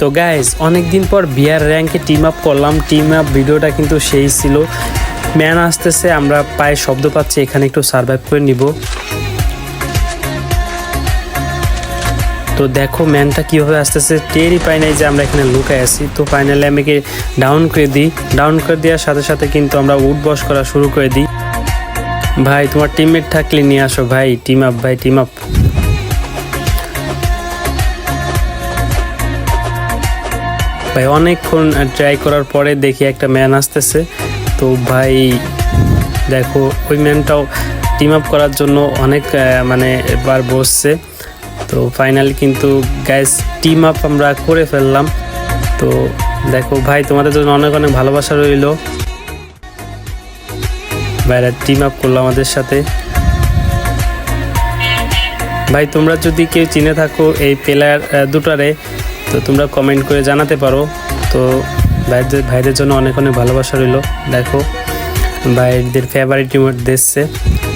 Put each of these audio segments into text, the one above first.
তো গাইজ অনেকদিন পর বিয়ার র্যাঙ্কে টিম আপ করলাম। টিম আপ ভিডিওটা কিন্তু সেই ছিল। ম্যান আসতেছে, আমরা পায়ে শব্দ পাচ্ছি, এখানে একটু সার্ভাইভ করে নিব। তো দেখো ম্যানটা কীভাবে আসতেছে, টেরই পাই নাই যে আমরা এখানে লুকায় আছি। তো ফাইনালি আমাকে ডাউন করে দিই। ডাউন করে দেওয়ার সাথে সাথে কিন্তু আমরা উঠ বস করা শুরু করে দিই। ভাই, তোমার টিমমেট থাকলে নিয়ে আসো ভাই। টিম আপ ভাই টিম আপ ভাই, অনেকক্ষণ ট্রাই করার পরে দেখি একটা ম্যান আসতেছে। তো ভাই, দেখো, ওই ম্যানটাও টিম আপ করার জন্য অনেক মানে বার বসছে। তো ফাইনালি কিন্তু গ্যাস টিম আপ আমরা করে ফেললাম। তো দেখো ভাই, তোমাদের জন্য অনেক অনেক ভালোবাসা রইল। ভাইরা টিম আপ করল আমাদের সাথে। ভাই, তোমরা যদি কেউ চিনে থাকো, এই প্লেয়ার দুটারে তো তোমরা কমেন্ট করে জানাতে পারো। তো ভাইদের ভাইদের জন্য অনেক অনেক ভালোবাসা রইল। দেখো, ভাইদের ফেভারিট ইমোট দিচ্ছে।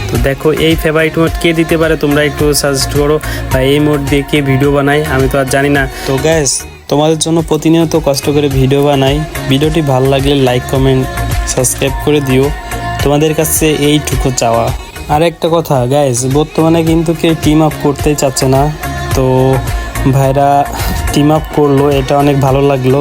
তো দেখো, এই ফেভারিট ইমোট কে দিতে পারে তোমরা একটু সাজেস্ট করো বা এই মোড দিয়ে কে ভিডিও বানায়, আমি তো আর জানি না। তো গ্যাস তোমাদের জন্য প্রতিনিয়ত কষ্ট করে ভিডিও বানাই। ভিডিওটি ভালো লাগলে লাইক কমেন্ট সাবস্ক্রাইব করে দিও। তোমাদের কাছে এইটুকু চাওয়া। আর একটা কথা গ্যাস বর্তমানে কিন্তু কেউ টিম আপ করতেই চাচ্ছে না। তো ভাইরা টিম আপ করল এটা অনেক ভালো লাগল।